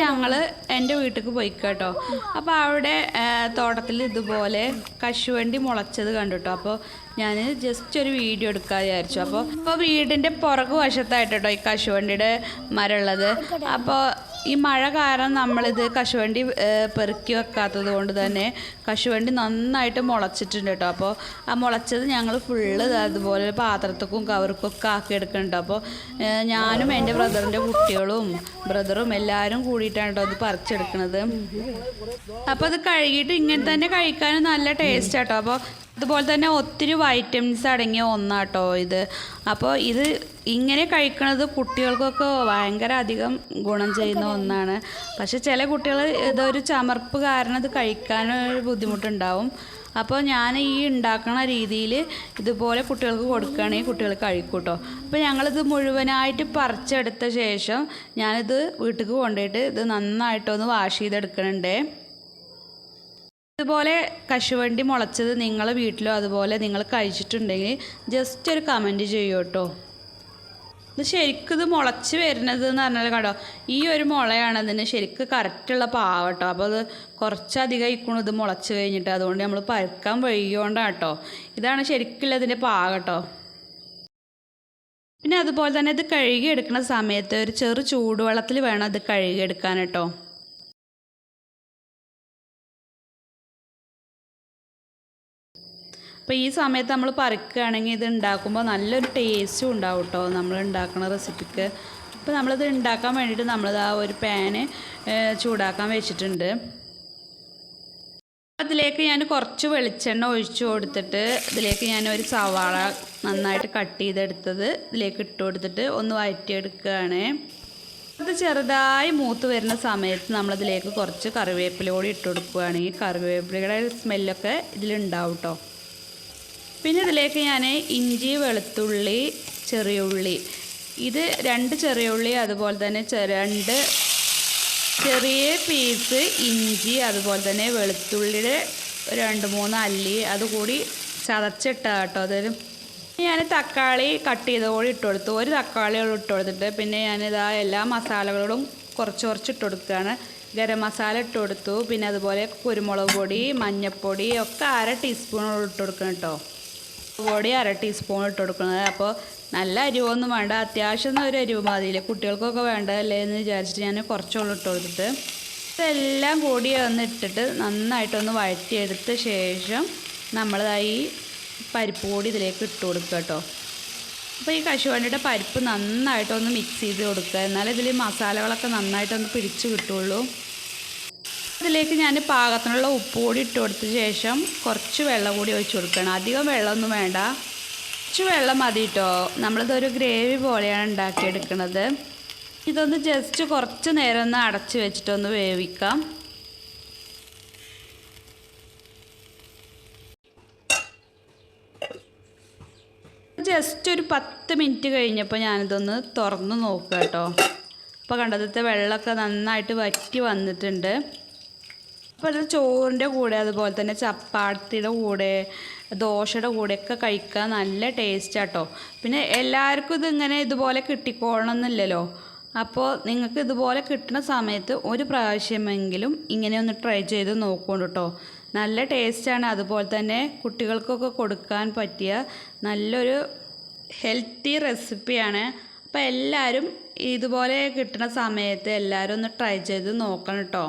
ഞങ്ങൾ എന്റെ വീട്ടിലേക്ക് പോയി കേട്ടോ അപ്പോൾ അവിടെ തോട്ടത്തിൽ ഇതുപോലെ കശുവണ്ടി മുളച്ചത് കണ്ടു കേട്ടോ അപ്പോൾ ഞാൻ ജസ്റ്റ് ഒരു വീഡിയോ എടുക്കാൻ വിചാരിച്ചു. അപ്പോൾ ഇപ്പോൾ വീടിന്റെ പുറകു വശത്തായിട്ട് കേട്ടോ ഈ കശുവണ്ടിയുടെ മരമുള്ളത്. അപ്പോൾ ഈ മഴ കാരണം നമ്മളിത് കശുവണ്ടി പെറുക്കി വെക്കാത്തത് കൊണ്ട് തന്നെ കശുവണ്ടി നന്നായിട്ട് മുളച്ചിട്ടുണ്ട് കേട്ടോ അപ്പോൾ ആ മുളച്ചത് ഞങ്ങൾ ഫുള്ള് അതുപോലെ പാത്രത്തിക്കും കവർക്കും ഒക്കെ ആക്കി എടുക്കുന്നുണ്ട് അപ്പോൾ ഞാനും എന്റെ ബ്രദറിന്റെ കുട്ടികളും ബ്രദറും എല്ലാവരും കൂടിയിട്ടാണ് കേട്ടോ അത് പറിച്ചെടുക്കുന്നത് അപ്പോൾ അത് കഴുകിയിട്ട് ഇങ്ങനെ തന്നെ കഴിക്കാനും നല്ല ടേസ്റ്റ് ആട്ടോ. അപ്പോൾ അതുപോലെ തന്നെ ഒത്തിരി വൈറ്റമിൻസ് അടങ്ങിയ ഒന്നാട്ടോ ഇത്. അപ്പോൾ ഇത് ഇങ്ങനെ കഴിക്കുന്നത് കുട്ടികൾക്കൊക്കെ ഭയങ്കര അധികം ഗുണം ചെയ്യുന്ന ഒന്നാണ്. പക്ഷെ ചില കുട്ടികൾ ഇതൊരു ചമർപ്പ് കാരണം ഇത് കഴിക്കാനൊരു ബുദ്ധിമുട്ടുണ്ടാവും. അപ്പോൾ ഞാൻ ഈ ഉണ്ടാക്കണ രീതിയിൽ ഇതുപോലെ കുട്ടികൾക്ക് കൊടുക്കുകയാണെങ്കിൽ കുട്ടികൾക്ക് കഴിക്കൂട്ടോ. അപ്പോൾ ഞങ്ങളിത് മുഴുവനായിട്ട് പറിച്ചെടുത്ത ശേഷം ഞാനിത് വീട്ടിലേക്ക് കൊണ്ടുപോയിട്ട് ഇത് നന്നായിട്ടൊന്ന് വാഷ് ചെയ്തെടുക്കണുണ്ടേ. ഇതുപോലെ കശുവണ്ടി മുളച്ചത് നിങ്ങൾ വീട്ടിലോ അതുപോലെ നിങ്ങൾ കഴിച്ചിട്ടുണ്ടെങ്കിൽ ജസ്റ്റ് ഒരു കമന്റ് ചെയ്യൂ കേട്ടോ. ഇത് ശരിക്കും ഇത് മുളച്ച് വരുന്നത് എന്ന് പറഞ്ഞാൽ കണ്ടോ? ഈ ഒരു മുളയാണ് അതിന് ശരിക്കും കറക്റ്റുള്ള പാവ കേട്ടോ. അപ്പോൾ അത് കുറച്ചധികം ഇക്കണു ഇത് മുളച്ച് കഴിഞ്ഞിട്ട്. അതുകൊണ്ട് നമ്മൾ പരക്കാൻ വഴിയോണ്ടാണ് കേട്ടോ ഇതാണ് ശരിക്കുള്ള ഇതിന്റെ പാവ കേട്ടോ. പിന്നെ അതുപോലെ തന്നെ ഇത് കഴുകിയെടുക്കുന്ന സമയത്ത് ഒരു ചെറു ചൂടുവെള്ളത്തിൽ വേണം ഇത് കഴുകിയെടുക്കാൻ കേട്ടോ. അപ്പോൾ ഈ സമയത്ത് നമ്മൾ പറിക്കുകയാണെങ്കിൽ ഇത് ഉണ്ടാക്കുമ്പോൾ നല്ലൊരു ടേസ്റ്റും ഉണ്ടാവും കേട്ടോ നമ്മൾ ഉണ്ടാക്കുന്ന റെസിപ്പിക്ക് അപ്പോൾ നമ്മളിത് ഉണ്ടാക്കാൻ വേണ്ടിയിട്ട് നമ്മളിത് ആ ഒരു പാന് ചൂടാക്കാൻ വെച്ചിട്ടുണ്ട്. അതിലേക്ക് ഞാൻ കുറച്ച് വെളിച്ചെണ്ണ ഒഴിച്ചു കൊടുത്തിട്ട് ഇതിലേക്ക് ഞാൻ ഒരു സവാള നന്നായിട്ട് കട്ട് ചെയ്തെടുത്തത് ഇതിലേക്ക് ഇട്ട് കൊടുത്തിട്ട് ഒന്ന് വഴറ്റിയെടുക്കുകയാണ് അത് ചെറുതായി മൂത്ത് വരുന്ന സമയത്ത് നമ്മളിതിലേക്ക് കുറച്ച് കറിവേപ്പില കൂടി ഇട്ട് കൊടുക്കുകയാണെങ്കിൽ കറിവേപ്പിലയുടെ സ്മെല്ലൊക്കെ ഇതിലുണ്ടാവും കേട്ടോ പിന്നെ ഇതിലേക്ക് ഞാൻ ഇഞ്ചി വെളുത്തുള്ളി ചെറിയ ഉള്ളി. ഇത് രണ്ട് ചെറിയ ഉള്ളി അതുപോലെ തന്നെ രണ്ട് ചെറിയ പീസ് ഇഞ്ചി അതുപോലെ തന്നെ വെളുത്തുള്ളിയുടെ രണ്ട് മൂന്ന് അല്ലി അതുകൂടി ചതച്ചിട്ട കേട്ടോ. അതൊരു ഞാൻ തക്കാളി കട്ട് ചെയ്ത കൂടി ഇട്ട് കൊടുത്തു. ഒരു തക്കാളി ഇട്ട് കൊടുത്തിട്ട്. പിന്നെ ഞാനിതാ എല്ലാ മസാലകളോടും കുറച്ച് കുറച്ച് ഇട്ട് കൊടുക്കുകയാണ്. ഗരം മസാല ഇട്ട് കൊടുത്തു. പിന്നെ അതുപോലെ കുരുമുളക് പൊടി മഞ്ഞൾപ്പൊടി ഒക്കെ അര ടീസ്പൂണോട് ഇട്ട് കൊടുക്കണം കേട്ടോ. പൊടി അര ടീസ്പൂൺ ഇട്ട് കൊടുക്കുന്നത്. അപ്പോൾ നല്ല അരിവൊന്നും വേണ്ട. അത്യാവശ്യം ഒരു അരിവ് മതിയില്ലേ? കുട്ടികൾക്കൊക്കെ വേണ്ടതല്ലേ എന്ന് വിചാരിച്ചിട്ട് ഞാൻ കുറച്ചുള്ളൂ ഇട്ട് കൊടുത്തിട്ട് ഇതെല്ലാം കൂടി ഒന്ന് ഇട്ടിട്ട് നന്നായിട്ടൊന്ന് വഴറ്റിയെടുത്ത ശേഷം നമ്മളതായി പരിപ്പ് കൂടി ഇതിലേക്ക് ഇട്ട് കൊടുക്കുക കേട്ടോ. അപ്പോൾ ഈ കശുവണ്ടിയുടെ പരിപ്പ് നന്നായിട്ടൊന്ന് മിക്സ് ചെയ്ത് കൊടുക്കുക. എന്നാലേ ഇതിൽ മസാലകളൊക്കെ നന്നായിട്ടൊന്ന് പിടിച്ച് കിട്ടുള്ളൂ. ഇതിലേക്ക് ഞാൻ പാകത്തിനുള്ള ഉപ്പ് കൂടി ഇട്ട് കൊടുത്ത ശേഷം കുറച്ച് വെള്ളം കൂടി ഒഴിച്ചു കൊടുക്കണം. അധികം വെള്ളമൊന്നും വേണ്ട. കുറച്ച് വെള്ളം മതി കേട്ടോ നമ്മളിതൊരു ഗ്രേവി പോലെയാണ് ഉണ്ടാക്കിയെടുക്കുന്നത് ഇതൊന്ന് ജസ്റ്റ് കുറച്ച് നേരം ഒന്ന് അടച്ച് വെച്ചിട്ടൊന്ന് വേവിക്കാം. ജസ്റ്റ് ഒരു പത്ത് മിനിറ്റ് കഴിഞ്ഞപ്പോൾ ഞാനിതൊന്ന് തുറന്ന് നോക്കുക കേട്ടോ അപ്പോൾ കണ്ടതിലത്തെ വെള്ളമൊക്കെ നന്നായിട്ട് വറ്റി വന്നിട്ടുണ്ട്. അപ്പോൾ അത് ചോറിന്റെ കൂടെ അതുപോലെ തന്നെ ചപ്പാത്തിയുടെ കൂടെ ദോശയുടെ കൂടെയൊക്കെ കഴിക്കാൻ നല്ല ടേസ്റ്റ് ആട്ടോ. പിന്നെ എല്ലാവർക്കും ഇതിങ്ങനെ ഇതുപോലെ കിട്ടിക്കോളണം എന്നില്ലല്ലോ അപ്പോൾ നിങ്ങൾക്ക് ഇതുപോലെ കിട്ടുന്ന സമയത്ത് ഒരു പ്രാവശ്യമെങ്കിലും ഇങ്ങനെ ഒന്ന് ട്രൈ ചെയ്ത് നോക്കുകൊണ്ട് കേട്ടോ നല്ല ടേസ്റ്റാണ് അതുപോലെ തന്നെ കുട്ടികൾക്കൊക്കെ കൊടുക്കാൻ പറ്റിയ നല്ലൊരു ഹെൽത്തി റെസിപ്പിയാണ് അപ്പോൾ എല്ലാവരും ഇതുപോലെ കിട്ടുന്ന സമയത്ത് എല്ലാവരും ഒന്ന് ട്രൈ ചെയ്ത് നോക്കണം കേട്ടോ